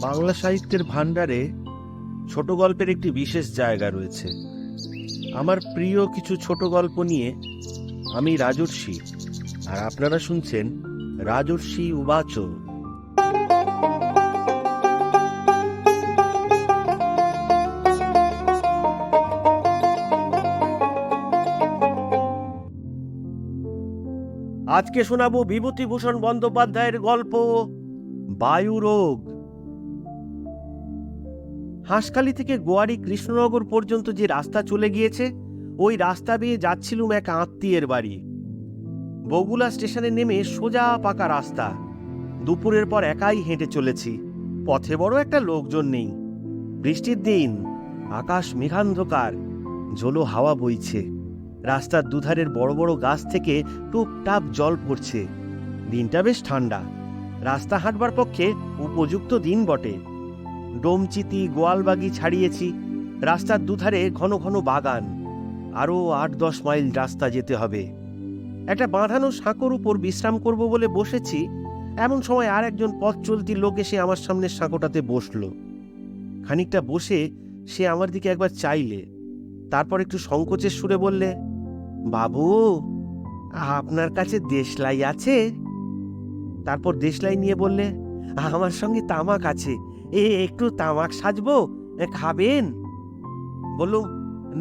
বাংলা সাহিত্যের ভাণ্ডারে ছোট গল্পের একটি বিশেষ জায়গা রয়েছে। আমার প্রিয় কিছু ছোট গল্প নিয়ে আমি রাজর্ষি, আর আপনারা শুনছেন রাজর্ষি উবাচ আজকে শোনাবো বিভূতিভূষণ বন্দ্যোপাধ্যায়ের গল্প। বায়ু রোগ। হাঁসখালি থেকে গোয়ারি কৃষ্ণনগর পর্যন্ত যে রাস্তা চলে গিয়েছে, ওই রাস্তা বেয়ে যাচ্ছিলুম এক আত্মীয়ের বাড়ি। বগুলা স্টেশনে নেমে সোজা পাকা রাস্তা। দুপুরের পর একাই হেঁটে চলেছি। পথে বড় একটা লোকজন নেই। বৃষ্টির দিন, আকাশ মেঘান্ধকার জলো হাওয়া বইছে। রাস্তার দুধারের বড় বড় গাছ থেকে টুপটাপ জল পড়ছে। দিনটা বেশ ঠান্ডা। রাস্তা হাঁটবার পক্ষে উপযুক্ত দিন বটে। ডোমচিতি গোয়ালবাগি ছাড়িয়েছি, রাস্তার দুধারে ঘন ঘন বাগান, আরও আট দশ মাইল রাস্তা যেতে হবে। একটা বাঁধানো সাঁকোর উপর বিশ্রাম করব বলে বসেছি, এমন সময় আর একজন পথ চলতি লোক এসে আমার সামনে সাঁকোটাতে বসল। খানিকটা বসে সে আমার দিকে একবার চাইলে, তারপর একটু সংকোচের সুরে বললে, বাবু, আপনার কাছে দেশলাই আছে? তারপর দেশলাই নিয়ে বললে, আমার সঙ্গে তামাক আছে, এ একটু তামাক সাজবো খাবেন? বললুম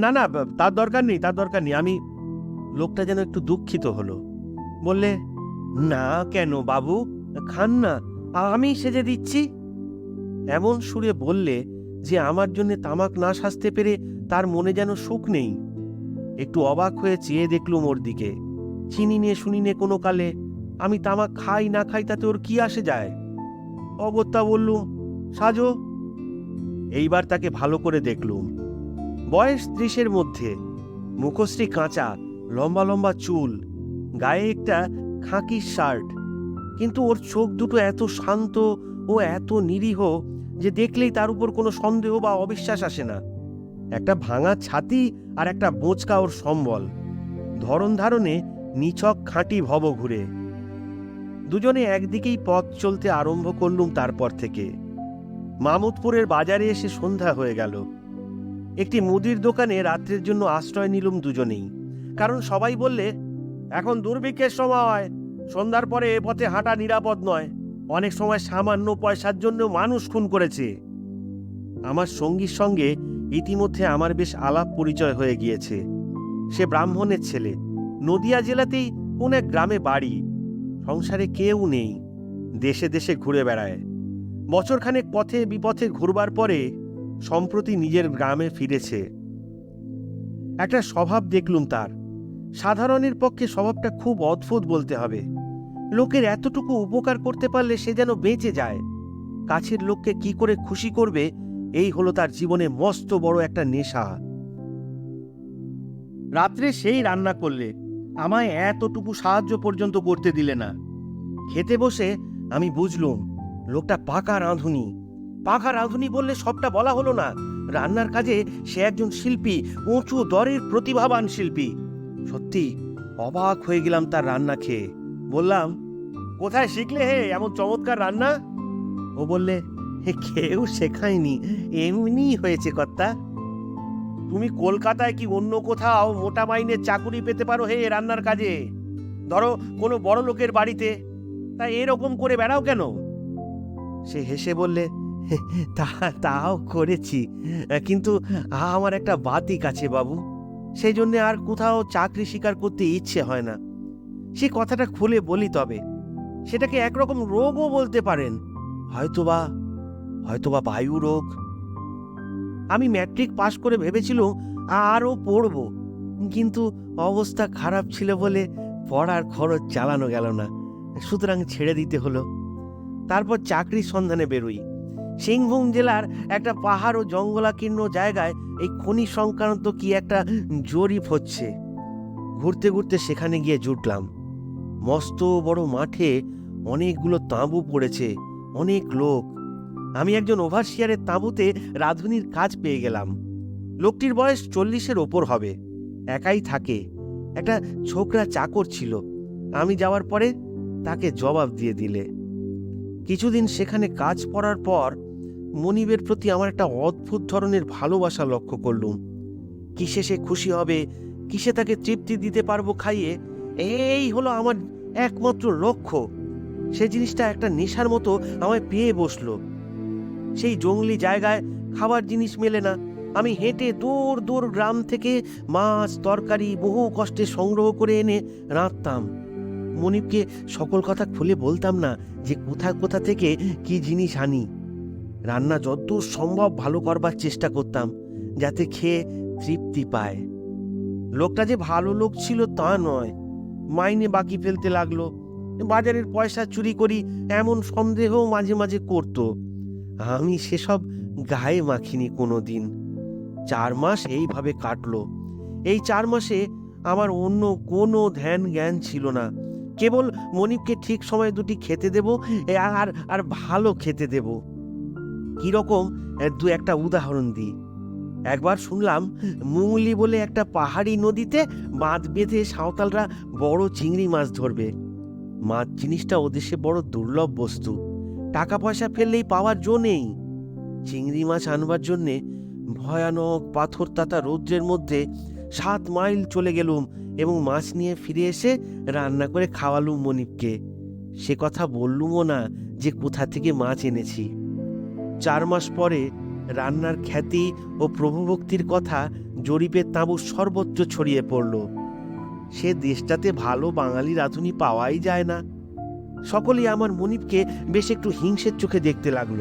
না না তার দরকার নেই, তার দরকার নেই, আমি লোকটা যেন একটু দুঃখিত হলো। বললে, না কেন বাবু, খান না, আমি সেজে দিচ্ছি। এমন সুরে বললে যে আমার জন্য তামাক না সাজতে পেরে তার মনে যেন সুখ নেই। একটু অবাক হয়ে চেয়ে দেখলুম ওর দিকে। চিনি নিয়ে শুনি নে কোনো কালে আমি তামাক খাই, না খাই, তাতে ওর কি আসে যায়? অগত্যা বললুম, সাজো। এইবার তাকে ভালো করে দেখলুম। বয়স ত্রিশের মধ্যে। মুখশ্রী কাঁচা, লম্বা লম্বা চুল, গায়ে একটা খাঁকির শার্ট। কিন্তু ওর চোখ দুটো এত শান্ত ও এত নিরীহ যে দেখলেই তার উপর কোনো সন্দেহ বা অবিশ্বাস আসে না। একটা ভাঙা ছাতি আর একটা বোঁচকা ওর সম্বল। ধরন ধারণে নিছক খাঁটি ভব ঘুরে। দুজনে একদিকেই পথ চলতে আরম্ভ করলুম তারপর থেকে। মামুদপুরের বাজারে এসে সন্ধ্যা হয়ে গেল। একটি মুদির দোকানে রাত্রের জন্য আশ্রয় নিলুম দুজনেই। কারণ সবাই বললে, এখন দুর্ভিক্ষের সময়, সন্ধ্যার পরে এ পথে হাঁটা নিরাপদ নয়। অনেক সময় সামান্য পয়সার জন্য মানুষ খুন করেছে। আমার সঙ্গীর সঙ্গে ইতিমধ্যে আমার বেশ আলাপ পরিচয় হয়ে গিয়েছে। সে ব্রাহ্মণের ছেলে। নদিয়া জেলাতেই কোন এক গ্রামে বাড়ি। সংসারে কেউ নেই। দেশে দেশে ঘুরে বেড়ায়। বছরখানেক পথে বিপথে ঘুরবার পরে সম্প্রতি নিজের গ্রামে ফিরেছে। একটা স্বভাব দেখলুম তার। সাধারণের পক্ষে স্বভাবটা খুব অদ্ভুত বলতে হবে। লোকের এতটুকু উপকার করতে পারলে সে যেন বেঁচে যায়। কাছের লোককে কি করে খুশি করবে, এই হলো তার জীবনে মস্ত বড় একটা নেশা। রাত্রে সেই রান্না করলে আমায় এতটুকু সাহায্য পর্যন্ত করতে দিলে না। খেতে বসে আমি বুঝলুম লোকটা পাকা রাঁধুনি। পাকা রাঁধুনি বললে সবটা বলা হলো না। রান্নার কাজে সে একজন শিল্পী উঁচু দরের প্রতিভাবান শিল্পী। সত্যি অবাক হয়ে গেলাম তার রান্না খেয়ে। বললাম কোথায় শিখলে হে এমন চমৎকার রান্না? ও বললে "হে, কেউ শেখায়নি এমনি হয়েছে কর্তা। তুমি কলকাতায় কি অন্য কোথাও মোটা মাইনের চাকুরি পেতে পারো হে রান্নার কাজে? ধরো, কোনো বড় লোকের বাড়িতে। তা এরকম করে বেড়াও কেন? সে হেসে বললে তা, তাও করেছি। কিন্তু আমার একটা বাতিক আছে বাবু। সেই জন্যে আর কোথাও চাকরি স্বীকার করতে ইচ্ছে হয় না। সে কথাটা খুলে বলি তবে। সেটাকে একরকম রোগও বলতে পারেন। হয়তোবা হয়তোবা বায়ু রোগ আমি ম্যাট্রিক পাশ করে ভেবেছিলাম আরও পড়ব। কিন্তু অবস্থা খারাপ ছিল বলে পড়ার খরচ চালানো গেল না। সুতরাং ছেড়ে দিতে হলো। তারপর চাকরির সন্ধানে বেরোই। সিংভূম জেলার একটা পাহাড় ও জঙ্গলাকীর্ণ জায়গায় এই খনি সংক্রান্ত কি একটা জরিপ হচ্ছে। ঘুরতে ঘুরতে সেখানে গিয়ে জুটলাম। মস্ত বড় মাঠে অনেকগুলো তাঁবু পড়েছে, অনেক লোক। আমি একজন ওভারসিয়ারের তাঁবুতে রাঁধুনির কাজ পেয়ে গেলাম। লোকটির বয়স চল্লিশের ওপর হবে। একাই থাকে। একটা ছোকরা চাকর ছিল। আমি যাওয়ার পরে তাকে জবাব দিয়ে দিলে। কিছুদিন সেখানে কাজ পড়ার পর মনিবের প্রতি আমার একটা অদ্ভুত ধরনের ভালোবাসা লক্ষ্য করলুম। কিসে সে খুশি হবে? কিসে তাকে তৃপ্তি দিতে পারব খাইয়ে? এই হলো আমার একমাত্র লক্ষ্য। সে জিনিসটা একটা নেশার মতো আমায় পেয়ে বসল। সেই জঙ্গলি জায়গায় খাবার জিনিস মেলে না। আমি হেঁটে দূর দূর গ্রাম থেকে মাছ, তরকারি বহু কষ্টে সংগ্রহ করে এনে রাঁধতাম। মনিবকে সকল কথা খুলে বলতাম না যে কোথা কোথা থেকে কি জিনিস আনি। রান্না যতদূর সম্ভব ভালো করবার চেষ্টা করতাম, যাতে খেয়ে তৃপ্তি পায়। লোকটা যে ভালো লোক ছিল তা নয়। মাইনে বাকি ফেলতে লাগল। বাজারের পয়সা চুরি করি এমন সন্দেহ মাঝে মাঝে করত। আমি সেসব গায়ে মাখিনি কোনো দিন চার মাস এইভাবে কাটলো। এই চার মাসে আমার অন্য কোনো ধ্যান জ্ঞান ছিল না। কেবল মনিবকে ঠিক সময় দুটি খেতে দেব আর আর ভালো খেতে দেব। কীরকম দু একটা উদাহরণ দিই। একবার শুনলাম মুংলি বলে একটা পাহাড়ি নদীতে বাঁধ বেঁধে সাঁওতালরা বড় চিংড়ি মাছ ধরবে। মাছ জিনিসটা ওদেশে বড় দুর্লভ বস্তু। টাকা পয়সা ফেললেই পাওয়ার জো নেই। চিংড়ি মাছ আনবার জন্যে ভয়ানক পাথর তাতা রৌদ্রের মধ্যে সাত মাইল চলে গেলুম এবং মাছ নিয়ে ফিরে এসে রান্না করে খাওয়ালুম মনিবকে। সে কথা বললুমও না যে কোথা থেকে মাছ এনেছি। চার মাস পরে রান্নার খ্যাতি ও প্রভুভক্তির কথা জরিপের তাঁবু সর্বত্র ছড়িয়ে পড়ল। সে দেশটাতে ভালো বাঙালি রাঁধুনি পাওয়াই যায় না। সকলেই আমার মনিবকে বেশ একটু হিংসের চোখে দেখতে লাগল।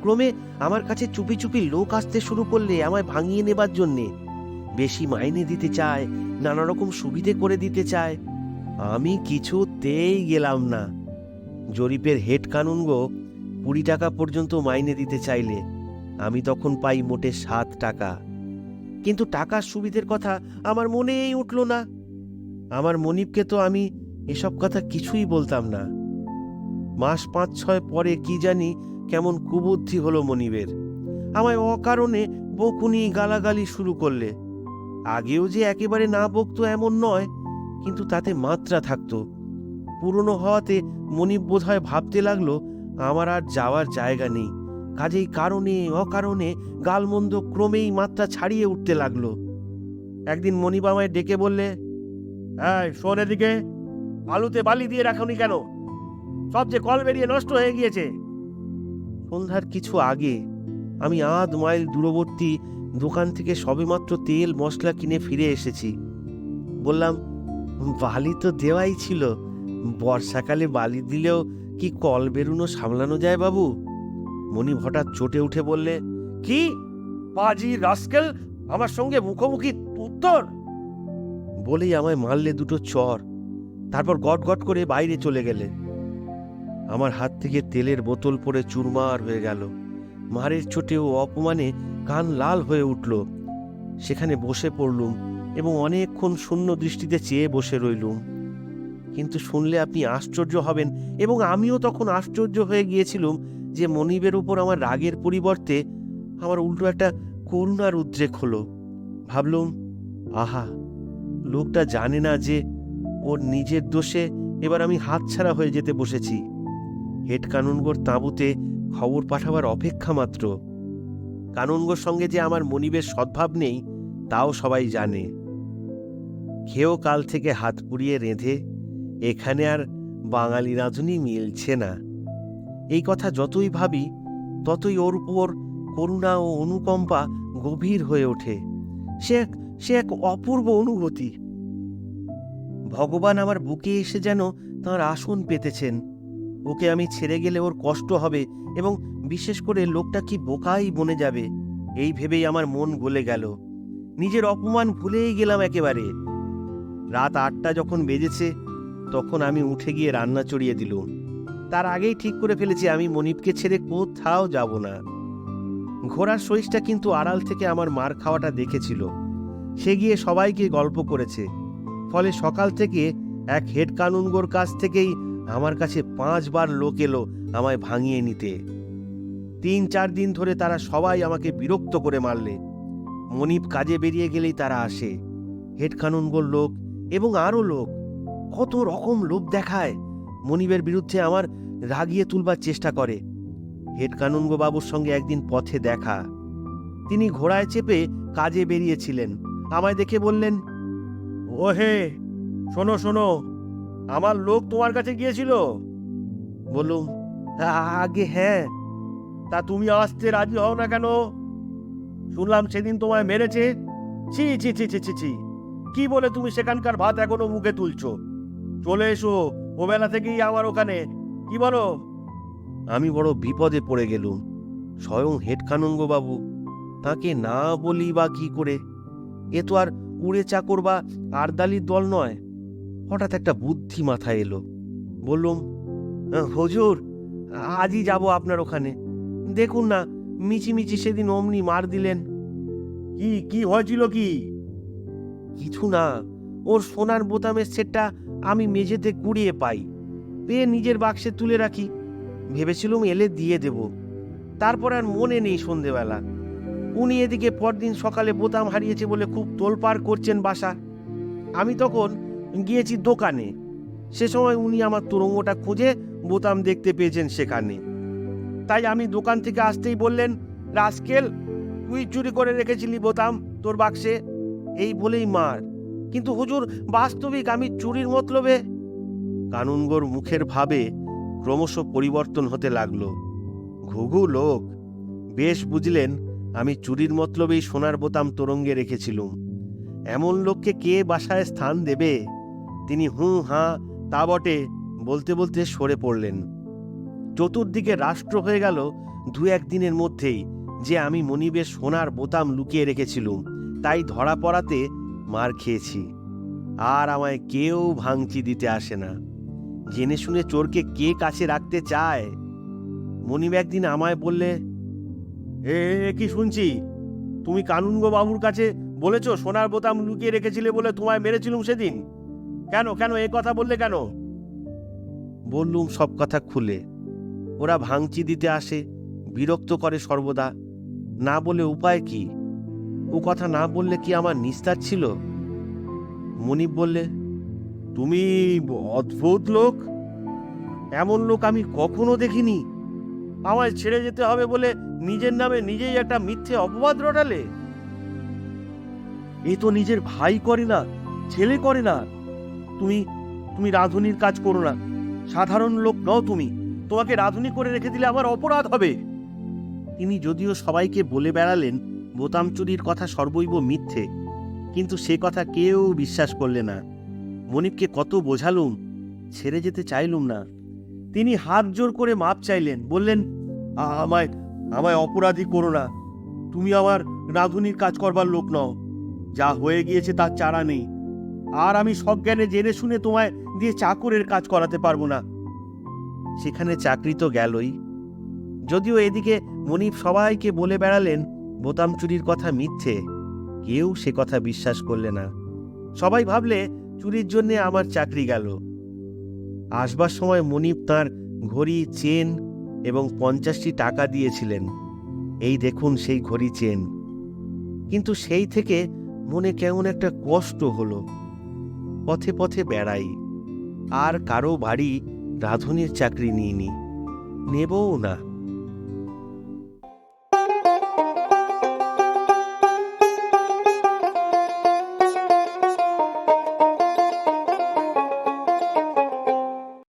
ক্রমে আমার কাছে চুপি চুপি লোক আসতে শুরু করলে আমায় ভাঙিয়ে নেবার জন্যে। বেশি মাইনে দিতে চায়, নানা রকম সুবিধে করে দিতে চায়। আমি কিছুতেই গেলাম না। জরিপের হেড কানুন গো, কুড়ি টাকা পর্যন্ত মাইনে দিতে চাইলে। আমি তখন পাই মোটে সাত টাকা। কিন্তু টাকার সুবিধের কথা আমার মনেই উঠল না। আমার মনিবকে তো আমি এসব কথা কিছুই বলতাম না। মাস পাঁচ ছয় পরে কি জানি কেমন কুবুদ্ধি হলো মনিবের। আমায় অকারণে বকুনি গালাগালি শুরু করলে। আগেও যে একেবারে না বকতো এমন নয়, কিন্তু তাতে মাত্রা থাকতো। পুরনো হওয়াতে মনিব বোধহয় ভাবতে লাগল, আমার আর যাওয়ার জায়গা নেই। কাজেই কারণে অকারণে গালমন্দ ক্রমেই মাত্রা ছাড়িয়ে উঠতে লাগল। একদিন মনিব আমায় ডেকে বললে, এই, শোন এদিকে। আলুতে বালি দিয়ে রাখনি কেন? সব যে কল বেরিয়ে নষ্ট হয়ে গিয়েছে। সন্ধ্যার কিছু আগে আমি আধ মাইল দূরবর্তী দোকান থেকে সবেমাত্র তেল, মশলা কিনে ফিরে এসেছি। বললাম, বালি তো দেওয়াই ছিল। বর্ষাকালে বালি দিলেও কি কল বেরুনো সামলানো যায় বাবু? মনিব হঠাৎ চটে উঠে বললে, কি? পাজি, রাস্কেল? আমার সঙ্গে মুখোমুখি উত্তর? বলেই আমায় মারলে দুটো চর। তারপর গট গট করে বাইরে চলে গেলে। আমার হাত থেকে তেলের বোতল পড়ে চুরমার হয়ে গেল। মারের চোটে ও অপমানে কান লাল হয়ে উঠল। সেখানে বসে পড়লুম এবং অনেকক্ষণ শূন্য দৃষ্টিতে চেয়ে বসে রইলুম। কিন্তু শুনলে আপনি আশ্চর্য হবেন এবং আমিও তখন আশ্চর্য হয়ে গিয়েছিলুম যে মনিবের উপর আমার রাগের পরিবর্তে আমার উল্টো একটা করুণার উদ্রেক হলো। ভাবলুম, আহা, লোকটা জানে না যে ওর নিজের দোষে এবার আমি হাতছাড়া হয়ে যেতে বসেছি। হেড কানুনগোর তাঁবুতে খবর পাঠাবার অপেক্ষা মাত্র। কানুনগোর সঙ্গে যে আমার মনিবের সদ্ভাব নেই, তাও সবাই জানে। খেয়েও কাল থেকে হাত পুড়িয়ে রেঁধে, এখানে আর বাঙালি রাঁধুনি মিলছে না। এই কথা যতই ভাবি, ততই ওর উপর করুণা ও অনুকম্পা গভীর হয়ে ওঠে। সে এক সে এক অপূর্ব অনুভূতি। ভগবান আমার বুকে এসে যেন তাঁর আসন পেতেছেন। ওকে আমি ছেড়ে গেলে ওর কষ্ট হবে এবং বিশেষ করে লোকটা কি বোকাই বনে যাবে, এই ভেবেই আমার মন গলে গেল। নিজের অপমান ভুলেই গেলাম একেবারে। রাত আটটা যখন বেজেছে, তখন আমি উঠে গিয়ে রান্না চড়িয়ে দিলুম। তার আগেই ঠিক করে ফেলেছি আমি মনিবকে ছেড়ে কোথাও যাব না। ঘোড়ার সহিসটা কিন্তু আড়াল থেকে আমার মার খাওয়াটা দেখেছিল। সে গিয়ে সবাইকে গল্প করেছে। ফলে সকাল থেকে এক হেড কানুনগোর কাছ থেকেই আমার কাছে পাঁচবার লোক এলো আমায় ভাঙিয়ে নিতে। তিন চার দিন ধরে তারা সবাই আমাকে বিরক্ত করে মারলে। মনিব কাজে বেরিয়ে গেলেই তারা আসে। হেড কানুনগোর লোক এবং আরও লোক। কত রকম লোভ দেখায়। মনিবের বিরুদ্ধে আমার রাগিয়ে তুলবার চেষ্টা করে। হেড কানুনগো বাবুর সঙ্গে একদিন পথে দেখা। তিনি ঘোড়ায় চেপে কাজে বেরিয়েছিলেন। আমায় দেখে বললেন ও হে শোনো শোনো, আমার লোক তোমার কাছে গিয়েছিল। বললুম, "আ- আগে হ্যাঁ তা তুমি আসতে রাজি হও না কেন? শুনলাম সেদিন তোমায় মেরেছে। ছি ছি ছি ছি ছি ছি, কি বলে তুমি সেখানকার ভাত এখনও মুখে তুলছো? চলে এসো ও বেলা থেকেই আমার ওখানে, কি বলো? আমি বড় বিপদে পড়ে গেলুম, স্বয়ং হেড কানুঙ্গ বাবু তাকে না বলি বা কি করে? এ তো আর উড়ে চাকর বা আরদালির দল নয়। হঠাৎ একটা বুদ্ধি মাথায় এলো। বললুম "আহ, হুজুর আজই যাব আপনার ওখানে। দেখুন না মিচিমিচি সেদিন অমনি মার দিলেন। কি কি হয়েছিল কি? কিছু না ওর সোনার বোতামের সেটটা আমি মেঝেতে কুড়িয়ে পাই। পেয়ে নিজের বাক্সে তুলে রাখি। ভেবেছিলুম এলে দিয়ে দেব। তারপর আর মনে নেই সন্ধেবেলা। উনি এদিকে পরদিন সকালে বোতাম হারিয়েছে বলে খুব তোলপাড় করছেন বাসা। আমি তখন গিয়েছি দোকানে। সে সময় উনি আমার তুরঙ্গটা খুঁজে বোতাম দেখতে পেয়েছেন সেখানে। তাই আমি দোকান থেকে আসতেই বললেন, রাস্কেল, তুই চুরি করে রেখেছিলি বোতাম তোর বাক্সে। এই বলেই মার। কিন্তু হুজুর, বাস্তবিক আমি চুরির মতলবে? কানুনগোর মুখের ভাবে ক্রমশ পরিবর্তন হতে লাগল। ঘুঘু লোক, বেশ বুঝলেন আমি চুরির মতলবেই সোনার বোতাম তোরঙ্গে রেখেছিলুম। এমন লোককে কে বাসায় স্থান দেবে? তিনি হুঁ, হাঁ, তা বটে বলতে বলতে সরে পড়লেন। চতুর্দিকে রাষ্ট্র হয়ে গেল দু একদিনের মধ্যেই যে আমি মনিবের সোনার বোতাম লুকিয়ে রেখেছিলুম, তাই ধরা পড়াতে মার খেয়েছি। আর আমায় কেউ ভাঙচি দিতে আসে না। জেনে শুনে চোরকে কে কাছে রাখতে চায়? মনিব একদিন আমায় বললে এ কি শুনছি? তুমি কানুনগো বাবুর কাছে বলেছ সোনার বোতাম লুকিয়ে রেখেছিলে বলে তোমায় মেরেছিলুম সেদিন? কেন কেন, এ কথা বললে কেন? বললুম সব কথা খুলে। ওরা ভাঙচি দিতে আসে, বিরক্ত করে সর্বদা। না বলে উপায় কি? ও কথা না বললে কি আমার নিস্তার ছিল? মনিব বললে, তুমি অদ্ভুত লোক। এমন লোক আমি কখনো দেখিনি। আমায় ছেড়ে যেতে হবে বলে নিজের নামে নিজেই একটা মিথ্যে অপবাদ রটালে? এ তো নিজের ভাই করে না, ছেলে করে না। তুমি তুমি রাধুনির কাজ করো না। সাধারণ লোক নও তুমি। তোমাকে রাধুনি করে রেখে দিলে আমার অপরাধ হবে। তিনি যদিও সবাইকে বলে বেড়ালেন, বোতাম চুরির কথা সর্বৈব মিথ্যে। কিন্তু সে কথা কেউ বিশ্বাস করলে না। মনিবকে কত বোঝালুম, ছেড়ে যেতে চাইলুম না। তিনি হাত জোর করে মাপ চাইলেন, বললেন, "আ- আমায় আমায় অপরাধী করো না। তুমি আমার রাধুনির কাজ করবার লোক নও। যা হয়ে গিয়েছে তার চারা নেই। আর আমি সজ্ঞানে জেনে শুনে তোমায় দিয়ে চাকরের কাজ করাতে পারব না। সেখানে চাকরি তো গেলই। যদিও এদিকে মনিব সবাইকে বলে বেড়ালেন, বোতাম চুরির কথা মিথ্যে। কেউ সে কথা বিশ্বাস করলে না। সবাই ভাবলে, চুরির জন্যে আমার চাকরি গেল। আসবার সময় মনিব তার ঘড়ি, চেন এবং পঞ্চাশটি টাকা দিয়েছিলেন। এই দেখুন সেই ঘড়ি, চেন। কিন্তু সেই থেকে মনে কেমন একটা কষ্ট হলো। পথে পথে বেড়াই। আর কারও বাড়ি রাঁধুনির চাকরি নিইনি। নেবও না।